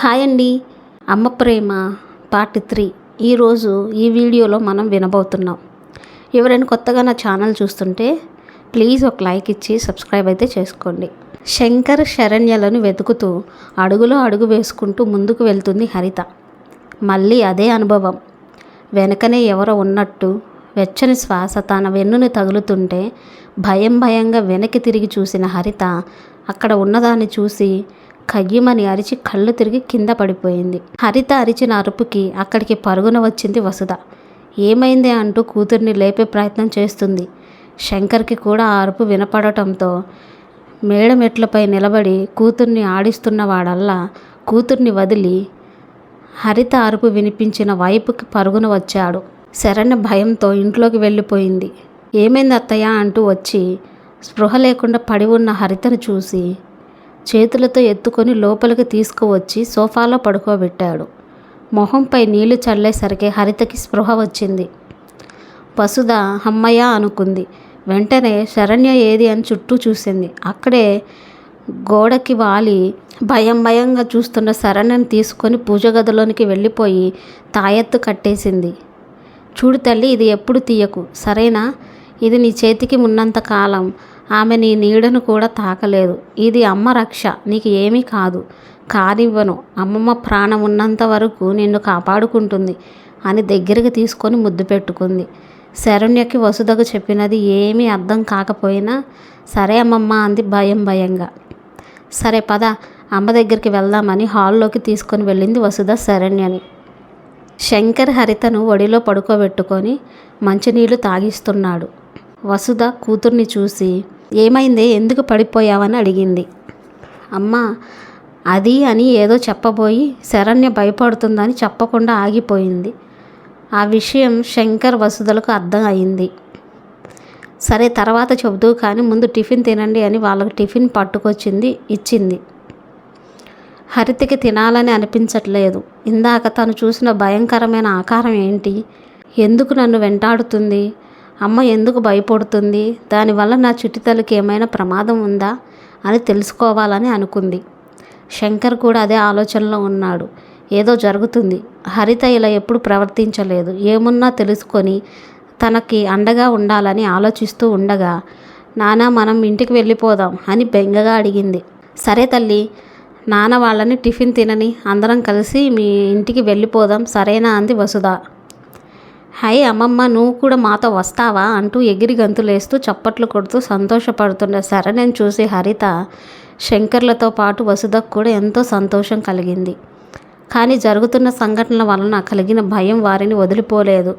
Hi అండి. అమ్మ ప్రేమ part three ఈరోజు ఈ వీడియోలో మనం వినబోతున్నాం. ఎవరైనా కొత్తగా నా ఛానల్ చూస్తుంటే ప్లీజ్ ఒక లైక్ ఇచ్చి సబ్స్క్రైబ్ అయితే చేసుకోండి. శంకర్ శరణ్యలను వెతుకుతూ అడుగులో అడుగు వేసుకుంటూ ముందుకు వెళ్తుంది హరిత. మళ్ళీ అదే అనుభవం. వెనకనే ఎవరో ఉన్నట్టు వెచ్చని శ్వాస తన వెన్నుని తగులుతుంటే భయం భయంగా వెనక్కి తిరిగి చూసిన హరిత అక్కడ ఉన్నదాన్ని చూసి కయ్యమని అరిచి కళ్ళు తిరిగి కింద పడిపోయింది. హరిత అరిచిన అరుపుకి అక్కడికి పరుగున వచ్చింది వసుధ. ఏమైంది అంటూ కూతుర్ని లేపే ప్రయత్నం చేస్తుంది. శంకర్కి కూడా ఆ అరుపు వినపడటంతో మేడ మెట్లపై నిలబడి కూతుర్ని ఆడిస్తున్న వాడల్లా కూతుర్ని వదిలి హరిత అరుపు వినిపించిన వైపుకి పరుగున వచ్చాడు. శరణ్య భయంతో ఇంట్లోకి వెళ్ళిపోయింది. ఏమైంది అత్తయ్య అంటూ వచ్చి స్పృహ లేకుండా పడి ఉన్న హరితను చూసి చేతులతో ఎత్తుకొని లోపలికి తీసుకువచ్చి సోఫాలో పడుకోబెట్టాడు. మొహంపై నీళ్ళు చల్లేసరికి హరితకి స్పృహ వచ్చింది. వసుధ అమ్మయ్య అనుకుంది. వెంటనే శరణ్య ఏది అని చుట్టూ చూసింది. అక్కడే గోడకి వాలి భయం భయంగా చూస్తున్న శరణ్యని తీసుకొని పూజ గదిలోనికి వెళ్ళిపోయి తాయెత్తు కట్టేసింది. చూడు తల్లి ఇది ఎప్పుడు తీయకు. సరేనా? ఇది నీ చేతికి ఉన్నంత కాలం. ఆమె నీ నీడను కూడా తాకలేదు. ఇది అమ్మ రక్ష. నీకు ఏమీ కాదు. కానివ్వను. అమ్మమ్మ ప్రాణం ఉన్నంత వరకు నిన్ను కాపాడుకుంటుంది అని దగ్గరికి తీసుకొని ముద్దు పెట్టుకుంది. శరణ్యకి వసుధకు చెప్పినది ఏమీ అర్థం కాకపోయినా సరే అమ్మమ్మ అంది భయం భయంగా. సరే పద అమ్మ దగ్గరికి వెళ్దామని హాల్లోకి తీసుకొని వెళ్ళింది వసుధ శరణ్యని. శంకర్ హరితను ఒడిలో పడుకోబెట్టుకొని మంచినీళ్ళు తాగిస్తున్నాడు. వసుధ కూతుర్ని చూసి ఏమైంది? ఎందుకు పడిపోయావని అడిగింది. అమ్మ అది అని ఏదో చెప్పబోయి శరణ్య భయపడుతుందని చెప్పకుండా ఆగిపోయింది. ఆ విషయం శంకర్ వసుదలకు అర్థం అయింది. సరే తర్వాత చెబుతూ కానీ ముందు టిఫిన్ తినండి అని వాళ్ళకు టిఫిన్ పట్టుకొచ్చింది ఇచ్చింది. హరితకి తినాలని అనిపించట్లేదు. ఇందాక తను చూసిన భయంకరమైన ఆకారం ఏంటి? ఎందుకు నన్ను వెంటాడుతుంది? అమ్మ ఎందుకు భయపడుతుంది? దానివల్ల నా చుట్టితలకి ఏమైనా ప్రమాదం ఉందా? అని తెలుసుకోవాలని అనుకుంది. శంకర్ కూడా అదే ఆలోచనలో ఉన్నాడు. ఏదో జరుగుతుంది. హరిత ఇలా ఎప్పుడు ప్రవర్తించలేదు. ఏమున్నా తెలుసుకొని తనకి అండగా ఉండాలని ఆలోచిస్తూ ఉండగా నాన్న మనం ఇంటికి వెళ్ళిపోదాం అని బెంగగా అడిగింది. సరే తల్లి నాన్న వాళ్ళని టిఫిన్ తినని అందరం కలిసి మీ ఇంటికి వెళ్ళిపోదాం సరేనా? అంది వసుధ. హై అమ్మమ్మ నువ్వు కూడా మాతో వస్తావా? అంటూ ఎగిరి గంతులేస్తూ చప్పట్లు కొడుతూ సంతోషపడుతున్న శరణ్యం చూసి హరిత శంకర్లతో పాటు వసుధకు కూడా ఎంతో సంతోషం కలిగింది. కానీ జరుగుతున్న సంఘటనల వలన కలిగిన భయం వారిని వదిలిపోలేదు.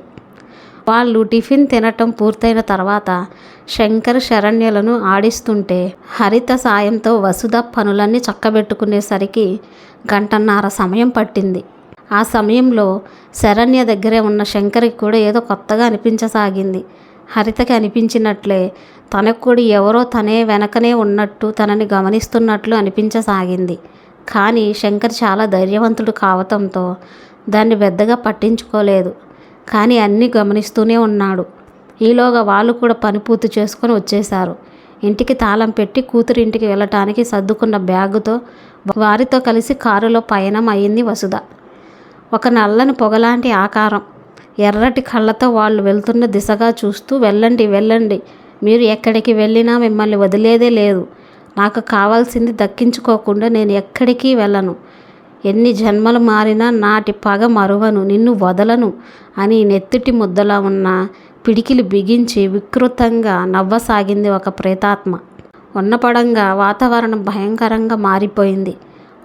వాళ్ళు టిఫిన్ తినటం పూర్తయిన తర్వాత శంకర్ శరణ్యలను ఆడిస్తుంటే హరిత సాయంతో వసుధ పనులన్నీ చక్కబెట్టుకునేసరికి గంటన్నర సమయం పట్టింది. ఆ సమయంలో శరణ్య దగ్గరే ఉన్న శంకర్కి కూడా ఏదో కొత్తగా అనిపించసాగింది. హరితకి అనిపించినట్లే తనకు కూడా ఎవరో తనే వెనకనే ఉన్నట్టు తనని గమనిస్తున్నట్లు అనిపించసాగింది. కానీ శంకర్ చాలా ధైర్యవంతుడు కావటంతో దాన్ని పెద్దగా పట్టించుకోలేదు. కానీ అన్నీ గమనిస్తూనే ఉన్నాడు. ఈలోగా వాళ్ళు కూడా పని పూర్తి చేసుకొని వచ్చేశారు. ఇంటికి తాళం పెట్టి కూతురింటికి వెళ్ళటానికి సర్దుకున్న బ్యాగుతో వారితో కలిసి కారులో పయనం అయింది వసుధ. ఒక నల్లని పొగలాంటి ఆకారం. ఎర్రటి కళ్ళతో వాళ్ళు వెళ్తున్న దిశగా చూస్తూ వెళ్ళండి వెళ్ళండి. మీరు ఎక్కడికి వెళ్ళినా మిమ్మల్ని వదిలేదే లేదు. నాకు కావాల్సింది దక్కించుకోకుండా నేను ఎక్కడికి వెళ్ళను. ఎన్ని జన్మలు మారినా నాటి పగ మరువను నిన్ను వదలను అని నెత్తిటి ముద్దలా ఉన్న పిడికిలు బిగించి వికృతంగా నవ్వసాగింది ఒక ప్రేతాత్మ. ఉన్నపడంగా వాతావరణం భయంకరంగా మారిపోయింది.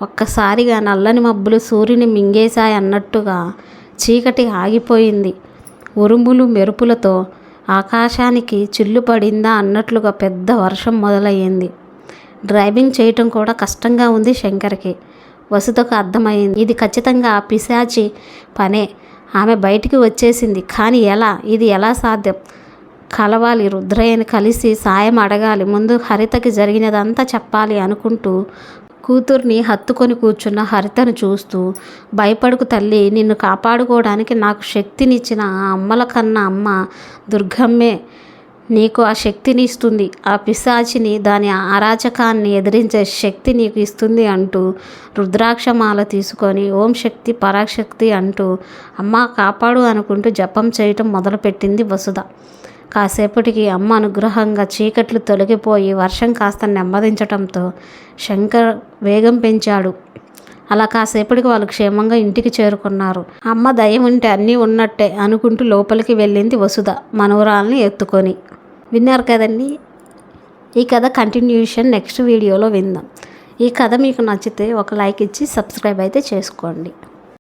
ఒక్కసారిగా నల్లని మబ్బులు సూర్యుని మింగేశాయి అన్నట్టుగా చీకటి ఆగిపోయింది. ఉరుములు మెరుపులతో ఆకాశానికి చిల్లు పడిందా అన్నట్లుగా పెద్ద వర్షం మొదలయ్యింది. డ్రైవింగ్ చేయటం కూడా కష్టంగా ఉంది శంకర్కి. వసుతకు అర్థమైంది ఇది ఖచ్చితంగా ఆ పిశాచి పనే. ఆమె బయటికి వచ్చేసింది. కానీ ఎలా? ఇది ఎలా సాధ్యం? కలవాలి రుద్రయ్యని కలిసి సాయం అడగాలి ముందు హరితకి జరిగినదంతా చెప్పాలి అనుకుంటూ కూతుర్ని హత్తుకొని కూర్చున్న హరితను చూస్తూ భయపడుకు తల్లి నిన్ను కాపాడుకోవడానికి నాకు శక్తినిచ్చిన ఆ అమ్మల కన్నా అమ్మ దుర్గమ్మే. నీకు ఆ శక్తిని ఇస్తుంది ఆ పిశాచిని దాని అరాచకాన్ని ఎదిరించే శక్తి నీకు ఇస్తుంది అంటూ రుద్రాక్షమాల తీసుకొని ఓం శక్తి పరాశక్తి అంటూ అమ్మ కాపాడు అనుకుంటూ జపం చేయటం మొదలుపెట్టింది వసుధ. కాసేపటికి అమ్మ అనుగ్రహంగా చీకట్లు తొలగిపోయి వర్షం కాస్త నెమ్మదించటంతో శంకర్ వేగం పెంచాడు. అలా కాసేపటికి వాళ్ళు క్షేమంగా ఇంటికి చేరుకున్నారు. అమ్మ దయం ఉంటే అన్నీ ఉన్నట్టే అనుకుంటూ లోపలికి వెళ్ళింది వసుధ మనవరాల్ని ఎత్తుకొని. విన్నారు కదండి? ఈ కథ కంటిన్యూషన్ నెక్స్ట్ వీడియోలో విందాం. ఈ కథ మీకు నచ్చితే ఒక లైక్ ఇచ్చి సబ్స్క్రైబ్ అయితే చేసుకోండి.